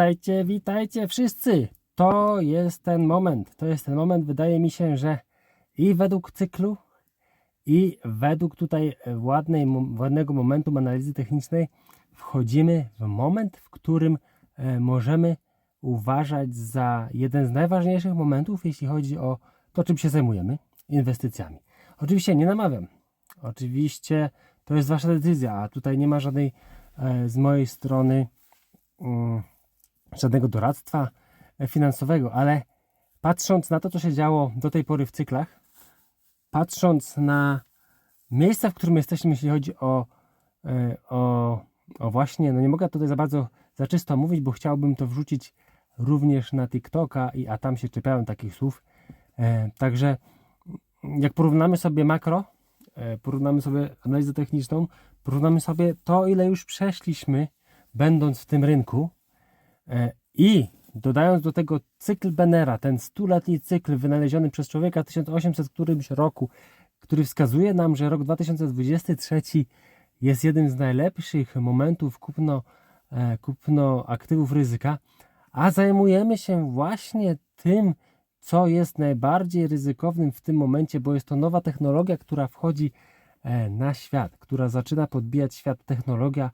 Witajcie, witajcie wszyscy! To jest ten moment. To jest ten moment, wydaje mi się, że i według cyklu, i według tutaj ładnej, ładnego momentu analizy technicznej wchodzimy w moment, w którym e, możemy uważać za jeden z najważniejszych momentów, jeśli chodzi o to, czym się zajmujemy inwestycjami. Oczywiście nie namawiam. Oczywiście to jest Wasza decyzja, a tutaj nie ma żadnej e, z mojej strony mm, żadnego doradztwa e, finansowego, ale patrząc na to, co się działo do tej pory w cyklach, patrząc na miejsca, w którym jesteśmy, jeśli chodzi o, e, o, o właśnie, no nie mogę tutaj za bardzo za czysto mówić, bo chciałbym to wrzucić również na TikToka, i, a tam się czepiałem takich słów. E, także jak porównamy sobie makro, e, porównamy sobie analizę techniczną, porównamy sobie to, ile już przeszliśmy, będąc w tym rynku i dodając do tego cykl Benera, ten stuletni cykl wynaleziony przez człowieka w 1800 którymś roku, który wskazuje nam, że rok 2023 jest jednym z najlepszych momentów kupno, e, kupno aktywów ryzyka, a zajmujemy się właśnie tym, co jest najbardziej ryzykownym w tym momencie, bo jest to nowa technologia, która wchodzi e, na świat, która zaczyna podbijać świat technologia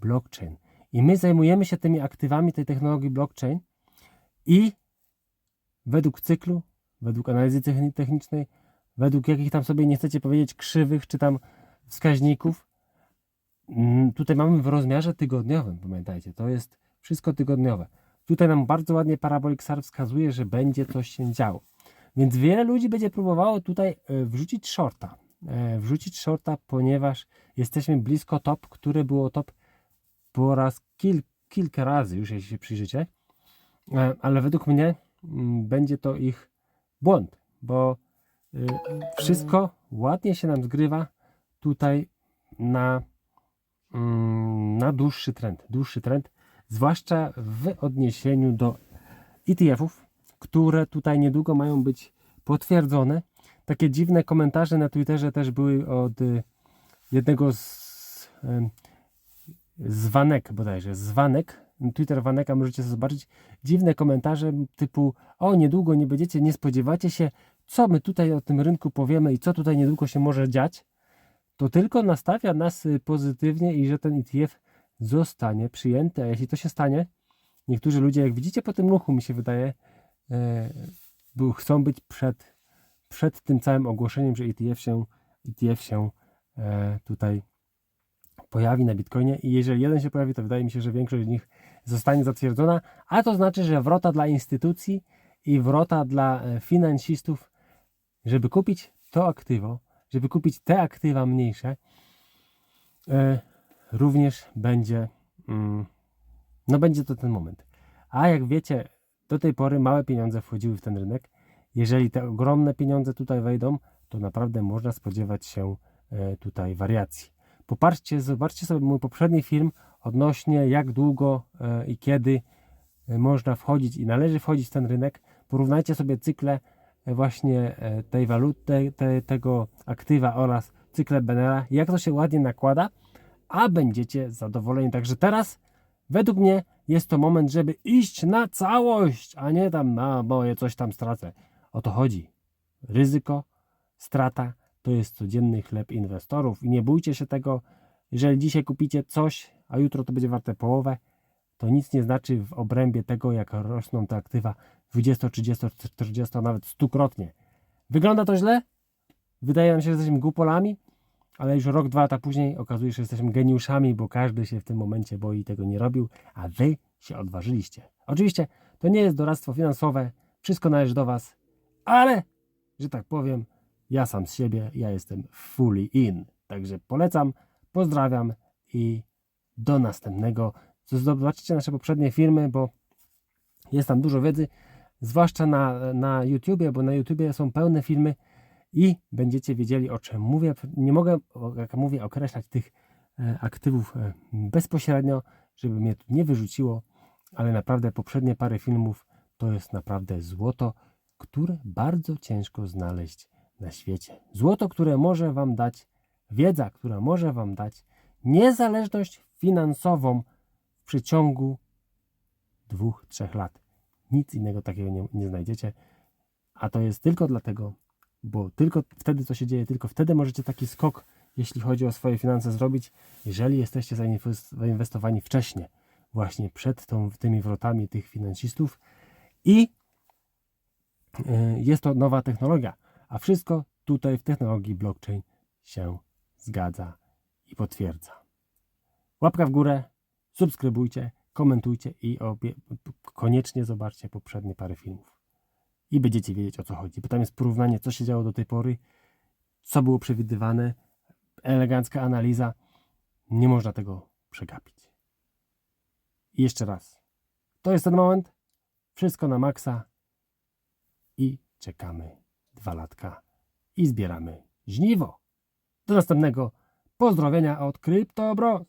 blockchain. I my zajmujemy się tymi aktywami tej technologii blockchain i według cyklu, według analizy techni- technicznej, według jakich tam sobie nie chcecie powiedzieć krzywych czy tam wskaźników, mm, tutaj mamy w rozmiarze tygodniowym, pamiętajcie, to jest wszystko tygodniowe. Tutaj nam bardzo ładnie Parabolic SAR wskazuje, że będzie coś się działo. Więc wiele ludzi będzie próbowało tutaj e, wrzucić shorta. E, Wrzucić shorta, ponieważ jesteśmy blisko top, które było top po raz kil, kilka razy już, jeśli się przyjrzycie. E, Ale według mnie mm, będzie to ich błąd, bo y, wszystko ładnie się nam zgrywa tutaj na, mm, na dłuższy trend. Dłuższy trend, zwłaszcza w odniesieniu do ETF-ów, które tutaj niedługo mają być potwierdzone. Takie dziwne komentarze na Twitterze też były od y, jednego z, em, z Wanek bodajże, z Wanek, Twitter Waneka możecie zobaczyć, dziwne komentarze typu o niedługo nie będziecie, nie spodziewacie się, co my tutaj o tym rynku powiemy i co tutaj niedługo się może dziać, to tylko nastawia nas y, pozytywnie i że ten ETF zostanie przyjęty, a jeśli to się stanie, niektórzy ludzie, jak widzicie po tym ruchu, mi się wydaje, e, chcą być przed, przed tym całym ogłoszeniem, że ETF się, ETF się e, tutaj pojawi na Bitcoinie i jeżeli jeden się pojawi, to wydaje mi się, że większość z nich zostanie zatwierdzona, a to znaczy, że wrota dla instytucji i wrota dla e, finansistów, żeby kupić to aktywo, żeby kupić te aktywa mniejsze, e, również będzie, mm, no będzie to ten moment. A jak wiecie, do tej pory małe pieniądze wchodziły w ten rynek. Jeżeli te ogromne pieniądze tutaj wejdą, to naprawdę można spodziewać się e, tutaj wariacji. Popatrzcie, zobaczcie sobie mój poprzedni film odnośnie jak długo e, i kiedy e, można wchodzić i należy wchodzić w ten rynek. Porównajcie sobie cykle e, właśnie tej waluty, te, tego aktywa oraz cykle Benera, jak to się ładnie nakłada, a będziecie zadowoleni. Także teraz, według mnie, jest to moment, żeby iść na całość, a nie tam na moje coś tam stracę. O to chodzi. Ryzyko, strata to jest codzienny chleb inwestorów i nie bójcie się tego, jeżeli dzisiaj kupicie coś, a jutro to będzie warte połowę, to nic nie znaczy w obrębie tego, jak rosną te aktywa 20, 30, 40, a nawet stukrotnie. Wygląda to źle? Wydaje nam się, że jesteśmy głupolami, ale już rok, dwa lata później okazuje się, że jesteśmy geniuszami, bo każdy się w tym momencie boi i tego nie robił, a wy się odważyliście. Oczywiście to nie jest doradztwo finansowe, wszystko należy do was, ale, że tak powiem, ja sam z siebie, ja jestem fully in. Także polecam, pozdrawiam i do następnego. Zobaczcie nasze poprzednie filmy, bo jest tam dużo wiedzy, zwłaszcza na, na YouTubie, bo na YouTubie są pełne filmy i będziecie wiedzieli o czym mówię. Nie mogę, jak mówię, określać tych e, aktywów e, bezpośrednio, żeby mnie tu nie wyrzuciło, ale naprawdę poprzednie parę filmów to jest naprawdę złoto, które bardzo ciężko znaleźć na świecie. Złoto, które może Wam dać, wiedza, która może Wam dać niezależność finansową w przeciągu dwóch, trzech lat. Nic innego takiego nie, nie znajdziecie. A to jest tylko dlatego, bo tylko wtedy to się dzieje, tylko wtedy możecie taki skok, jeśli chodzi o swoje finanse, zrobić, jeżeli jesteście zainwes- zainwestowani wcześniej, właśnie przed tą, tymi wrotami tych finansistów i y, jest to nowa technologia, a wszystko tutaj w technologii blockchain się zgadza i potwierdza. Łapka w górę, subskrybujcie, komentujcie i koniecznie zobaczcie poprzednie parę filmów. I będziecie wiedzieć o co chodzi. Bo tam jest porównanie, co się działo do tej pory, co było przewidywane, elegancka analiza. Nie można tego przegapić. I jeszcze raz. To jest ten moment. Wszystko na maksa. I czekamy dwa latka. I zbieramy żniwo. Do następnego. Pozdrowienia od CryptoBros.